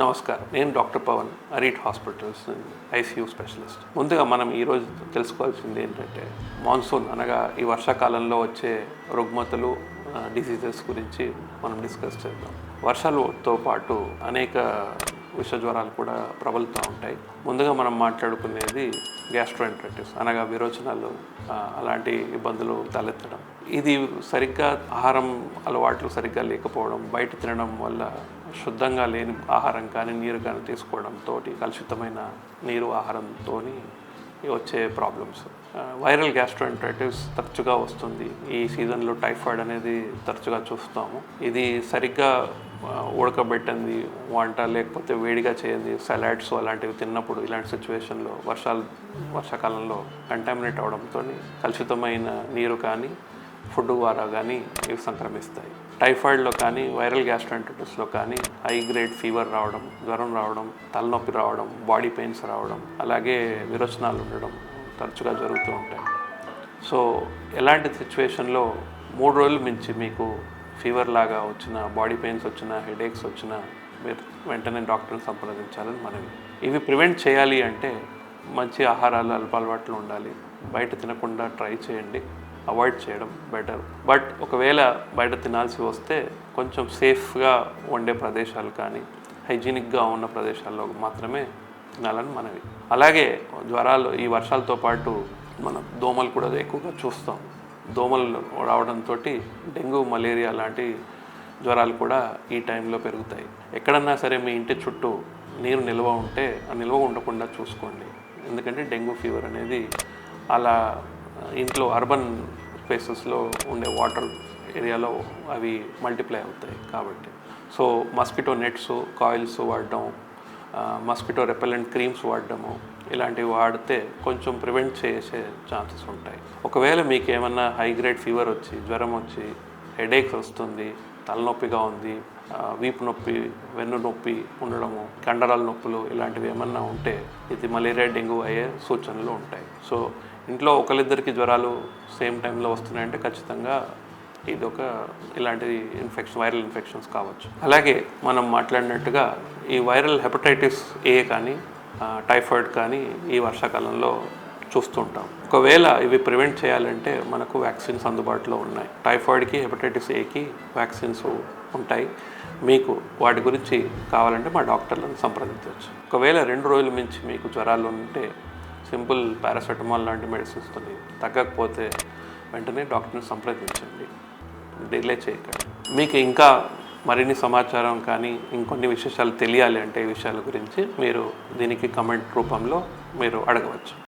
నమస్కారం. నేను doctor Pavan Arete hospitals ICU specialist. ముందుగా మనం ఈరోజు తెలుసుకోవాల్సింది ఏంటంటే మాన్సూన్ అనగా ఈ వర్షాకాలంలో వచ్చే రుగ్మతలు డిసీజెస్ గురించి మనం డిస్కస్ చేద్దాం. వర్షాలతో పాటు అనేక విష జ్వరాలు కూడా ప్రబలుతూ ఉంటాయి. ముందుగా మనం మాట్లాడుకునేది గ్యాస్ట్రోఎంట్రైటిస్ అనగా విరోచనాలు అలాంటి ఇబ్బందులు తలెత్తడం. ఇది సరిగ్గా ఆహారం అలవాట్లు సరిగ్గా లేకపోవడం బయట తినడం వల్ల శుద్ధంగా లేని ఆహారం కానీ నీరు కానీ తీసుకోవడంతో కలుషితమైన నీరు ఆహారంతో వచ్చే ప్రాబ్లమ్స్ వైరల్ గ్యాస్ట్రోఎంట్రైటిస్ తరచుగా వస్తుంది. ఈ సీజన్లో టైఫాయిడ్ అనేది తరచుగా చూస్తాము. ఇది సరిగ్గా ఉడకబెట్టింది వంట లేకపోతే వేడిగా చేయండి సలాడ్స్ అలాంటివి తిన్నప్పుడు ఇలాంటి సిచ్యువేషన్లో వర్షాలు వర్షాకాలంలో కంటామినేట్ అవడంతో కలుషితమైన నీరు కానీ ఫుడ్ ద్వారా కానీ ఇవి సంక్రమిస్తాయి. టైఫాయిడ్లో కానీ వైరల్ గ్యాస్ట్రైటిస్లో కానీ హై గ్రేడ్ ఫీవర్ రావడం జ్వరం రావడం తలనొప్పి రావడం బాడీ పెయిన్స్ రావడం అలాగే విరోచనాలు ఉండడం తరచుగా జరుగుతూ ఉంటాయి. సో ఎలాంటి సిచ్యువేషన్లో మూడు రోజులు మించి మీకు ఫీవర్ లాగా వచ్చిన బాడీ పెయిన్స్ వచ్చిన హెడేక్స్ వచ్చిన మీరు వెంటనే డాక్టర్ని సంప్రదించాలని మనవి. ఇవి ప్రివెంట్ చేయాలి అంటే మంచి ఆహారాలు అల్పాలవాట్లు ఉండాలి. బయట తినకుండా ట్రై చేయండి. అవాయిడ్ చేయడం బెటర్ బట్ ఒకవేళ బయట తినాల్సి వస్తే కొంచెం సేఫ్గా వండే ప్రదేశాలు కానీ హైజీనిక్గా ఉన్న ప్రదేశాల్లో మాత్రమే తినాలని మనవి. అలాగే జ్వరాలు ఈ వర్షాలతో పాటు మన దోమలు కూడా ఎక్కువగా చూస్తాం. దోమలు రావడంతో డెంగ్యూ మలేరియా లాంటి జ్వరాలు కూడా ఈ టైంలో పెరుగుతాయి. ఎక్కడన్నా సరే మీ ఇంటి చుట్టూ నీరు నిల్వ ఉంటే ఆ నిల్వ ఉండకుండా చూసుకోండి. ఎందుకంటే డెంగ్యూ ఫీవర్ అనేది అలా ఇంట్లో అర్బన్ స్పేసెస్లో ఉండే వాటర్ ఏరియాలో అవి మల్టిప్లై అవుతాయి కాబట్టి. సో మస్కిటో నెట్స్ కాయిల్స్ వాడడం మస్కిటో రెపెలెంట్ క్రీమ్స్ వాడడము ఇలాంటివి వాడితే కొంచెం ప్రివెంట్ చేసే ఛాన్సెస్ ఉంటాయి. ఒకవేళ మీకు ఏమన్నా హై గ్రేడ్ ఫీవర్ వచ్చి జ్వరం వచ్చి హెడేక్స్ వస్తుంది తలనొప్పిగా ఉంది వీపు నొప్పి వెన్ను నొప్పి ఉండడము కండరాల నొప్పులు ఇలాంటివి ఏమన్నా ఉంటే ఇది మలేరియా డెంగ్యూ అయ్యే సూచనలు ఉంటాయి. సో ఇంట్లో ఒకరిద్దరికి జ్వరాలు సేమ్ టైంలో వస్తున్నాయంటే ఖచ్చితంగా ఇది ఒక ఇలాంటి ఇన్ఫెక్షన్ వైరల్ ఇన్ఫెక్షన్స్ కావచ్చు. అలాగే మనం మాట్లాడినట్టుగా ఈ వైరల్ హెపటైటిస్ ఏ కానీ టైఫాయిడ్ కానీ ఈ వర్షాకాలంలో చూస్తుంటాం. ఒకవేళ ఇవి ప్రివెంట్ చేయాలంటే మనకు వ్యాక్సిన్స్ అందుబాటులో ఉన్నాయి. టైఫాయిడ్కి హెపటైటిస్ ఏకి వ్యాక్సిన్స్ ఉంటాయి. మీకు వాటి గురించి కావాలంటే మా డాక్టర్లను సంప్రదించవచ్చు. ఒకవేళ రెండు రోజుల మించి మీకు జ్వరాలు ఉంటే సింపుల్ పారాసెటమాల్ లాంటి మెడిసిన్స్తో తగ్గకపోతే వెంటనే డాక్టర్ని సంప్రదించండి. డిలే చేయకండి. మీకు ఇంకా మరిన్ని సమాచారం కానీ ఇంకొన్ని విశేషాలు తెలియాలి అంటే ఈ విషయాల గురించి మీరు దీనికి కమెంట్ రూపంలో మీరు అడగవచ్చు.